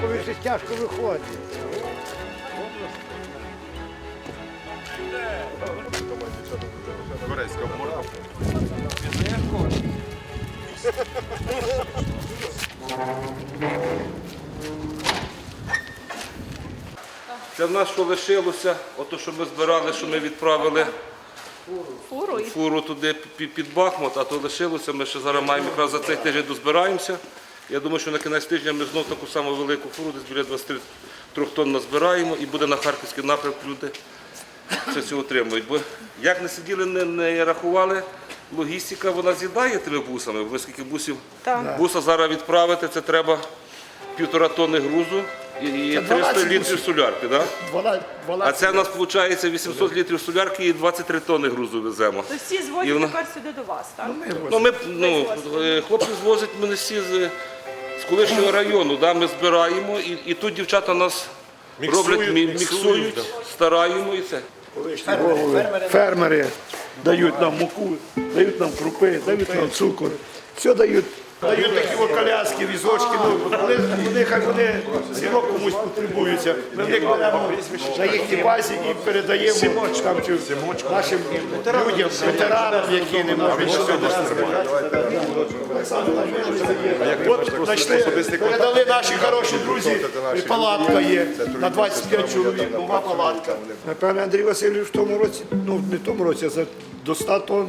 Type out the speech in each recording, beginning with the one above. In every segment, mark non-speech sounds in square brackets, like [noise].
Коли щось тяжко виходить. Корейська морда. Це в нас що лишилося, ото що ми збирали, що ми відправили Фуру фуру туди під Бахмут, а то лишилося. Ми ще зараз маємо якраз за цей тиждень дозбираємося. Я думаю, що на кінець тижня ми знов таку саму велику фуру, десь біля 23 тонн назбираємо і буде на харківський напрямок люди це все отримують. Бо як не сиділи, не, не рахували, логістика вона з'їдає тими бусами. Бо скільки бусів Так. буса зараз відправити, це треба півтора тонни грузу і, і 300 12 літрів солярки. Да? 12, А це в нас виходить 800 літрів солярки і 23 тонни грузу веземо. то всі І звозять вона- тепер сюди до вас, так? Ну, ми, ну, е, хлопці звозять мене всі з, з колишнього району, да, ми збираємо, і, і тут дівчата нас роблять, мі- міксують, стараємо і це. Фермери дають нам муку, дають нам крупи, дають нам цукор. Все дають. Дають такі от коляски, візочки, ну, вони, вони, хай вони одно комусь потребуються. Ми в них беремо на їхній базі і передаємо там, чи нашим людям, ветеранам, які не можуть сюди От знайшли, передали наші хороші друзі, і палатка є на 25 чоловік, нова палатка. Напевне, Андрій Васильович в тому році, ну не в тому році, а за до 100 тонн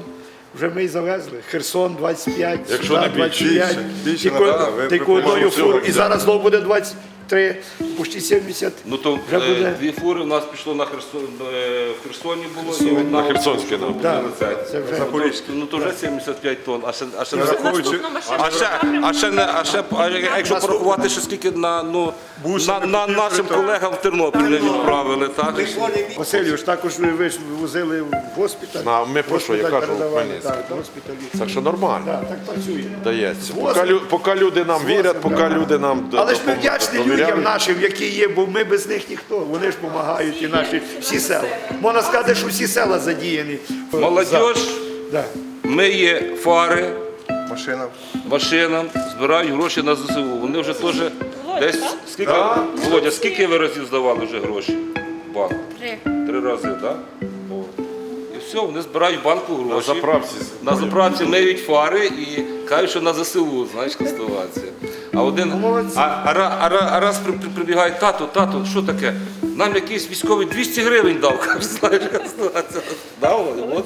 вже ми й завезли. Херсон 25, Якщо сюди не більше, 25, більше, тільки- да, ви тільки одною фурою. І зараз знову буде 23, почти 70. Ну то Вже е, буде. дві фури у нас пішло на Херсон, е, в Херсоні було і одна На Херсонське, да. Да, це. це вже. Запорізьке. Ну то вже 75 тонн, а ще, а ще машина. А ще, а ще не, а ще, а якщо порахувати, що скільки на, ну, на, на нашим колегам в Тернопіль не відправили, так? Васильович, також ви ви ж возили в госпіталь. А ми про що? Я Госпіталь кажу, в передавали, Хмельницький, так, що нормально. Так, так працює. Дається. Поки, лю- поки люди нам вірять, поки люди нам д- Але ж ми допом- вдячні довіряють. Людям нашим, які є, бо ми без них ніхто. Вони ж допомагають і наші всі села. Можна сказати, що всі села задіяні. Молодіж Да. миє фари, Машина. машинам, збирають гроші на ЗСУ. Вони вже теж десь скільки Володя, скільки ви разів здавали вже гроші в банк? Три. Три рази, так? І все, вони збирають в банку гроші. На заправці. На заправці миють фари і кажуть, що на ЗСУ, знаєш, констелація. А один а, а, а, а раз при, при, прибігає тато, тато, що таке? Нам якийсь військовий 200 гривень дав. [laughs] Каже, знаєш, констелація. Дав, от.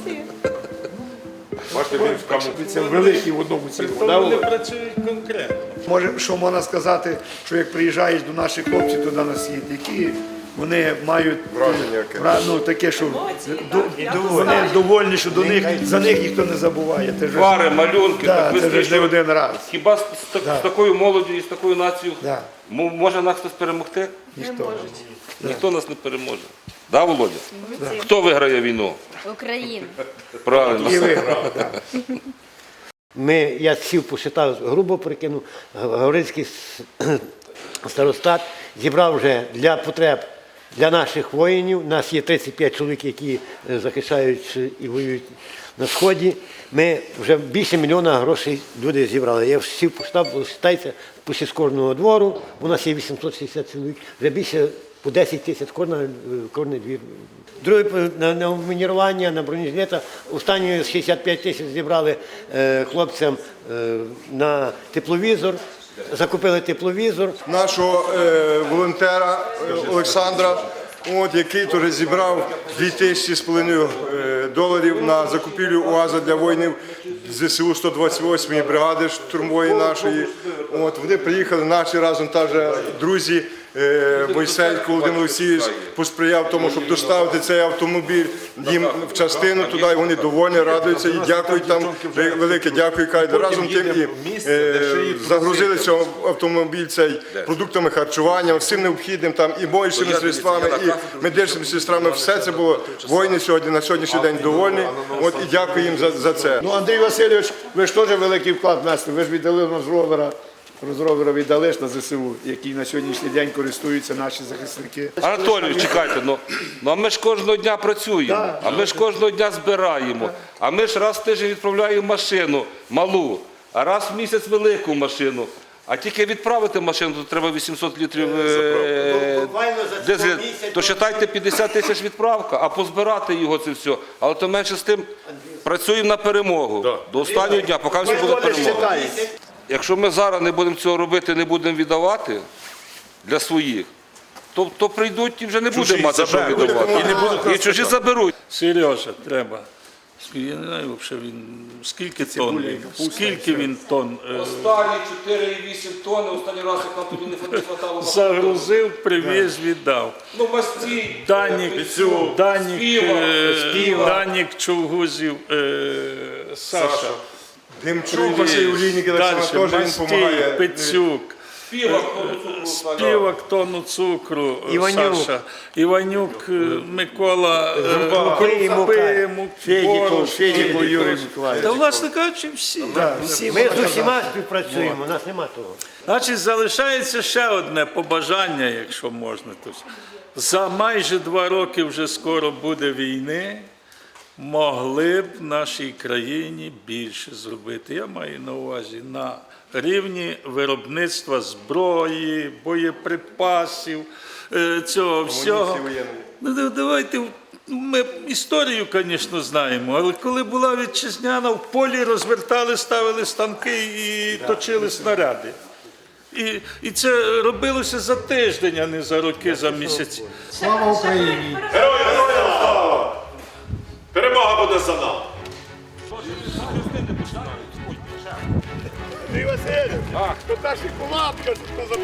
Бачите, він в каму. Це великі в одному цілому. Да, Вони працюють конкретно. Може, що можна сказати, що як приїжджаєш до наших хлопців туди на схід, які вони мають Враження яке. вра- ну, таке, що до- вони довольні, що до них за них ніхто не забуває. Це ж, Фари, малюнки, да, так ви це ж не один раз. Хіба з, з, так- Да. з такою молоддю і з такою нацією Да. м- може нас хтось перемогти? Ніхто. Ніхто нас не переможе. Да, Володя? Хто виграє війну? Україна. Правильно. І виграв. да. Ми, я сів, посчитав, грубо прикинув, Гавринський с- [clears throat] старостат зібрав вже для потреб для наших воїнів. У нас є 35 чоловік, які е, захищають е, і воюють на Сході. Ми вже більше мільйона грошей люди зібрали. Я посчитав, считайте, після з кожного двору, у нас є 860 чоловік, вже більше по 10 тисяч кожна, е, кожний двір. Друге на, на мінірування, на бронежилета. Останньої 65 тисяч зібрали е, хлопцям е, на тепловізор. Закупили тепловізор. нашого е, волонтера е, Олександра, от, який теж зібрав 2 тисячі з половиною е, доларів на закупівлю УАЗа для воїнів ЗСУ 128-ї бригади штурмової нашої. От, вони приїхали наші разом та же друзі. Е, Володимир Олексійович посприяв тому, щоб доставити цей автомобіль їм в частину туди, і вони доволі радуються і дякують там велике дякую. кажуть. Разом тим і е, загрузили цього автомобіль цей продуктами харчування, всім необхідним там і боючими средствами, і медичними сестрами. Все це було воїни сьогодні на сьогоднішній день довольні. От і дякую їм за, за це. Ну, Андрій Васильович, ви ж теж великий вклад внесли, ви ж віддали нам з ровера. Розровера віддали на ЗСУ, який на сьогоднішній день користуються наші захисники. Анатолію, чекайте, ну, ну а ми ж кожного дня працюємо, а ми ж кожного дня збираємо, а ми ж раз в тиждень відправляємо машину малу, а раз в місяць велику машину. А тільки відправити машину, то треба 800 літрів е, за дизеля. місяць То вважайте 50 тисяч відправка, а позбирати його це все. Але то менше з тим працюємо на перемогу. До останнього дня, поки все буде перемога. Якщо ми зараз не будемо цього робити, не будемо віддавати для своїх, то, то прийдуть і вже не будемо мати що віддавати. І не будуть І чужі заберуть. Сережа, треба. Я не знаю, взагалі він скільки тонн він, скільки він тонн е, Останні 4,8 тонни, останній раз, як нам тоді не хватало. загрузив, привіз, віддав. Ну, мастій, Данік, Данік, Співак, е, Данік Човгузів, е, Саша. Демчук Василь Олійник, само теж він допомагає. Пицюк, співак, тонну цукру, Іванюк. Саша, Іванюк, е, Микола, Крупи, Крупи, Федіков, Федіков Юрій Та, Миколаївич. власне кажучи, всі. Ми з усіма співпрацюємо, у нас нема того. Значить, залишається ще одне побажання, якщо можна. Тобто, за майже два роки вже скоро буде війни. Могли б нашій країні більше зробити. Я маю на увазі на рівні виробництва зброї, боєприпасів, е, цього всього. Ну, давайте ми історію, звісно, знаємо, але коли була вітчизняна, в полі розвертали, ставили станки і точили снаряди. І, і це робилося за тиждень, а не за роки, за місяці. Героям слава! Перемога буде за нами! Ти Василь, та наші кулапка, що за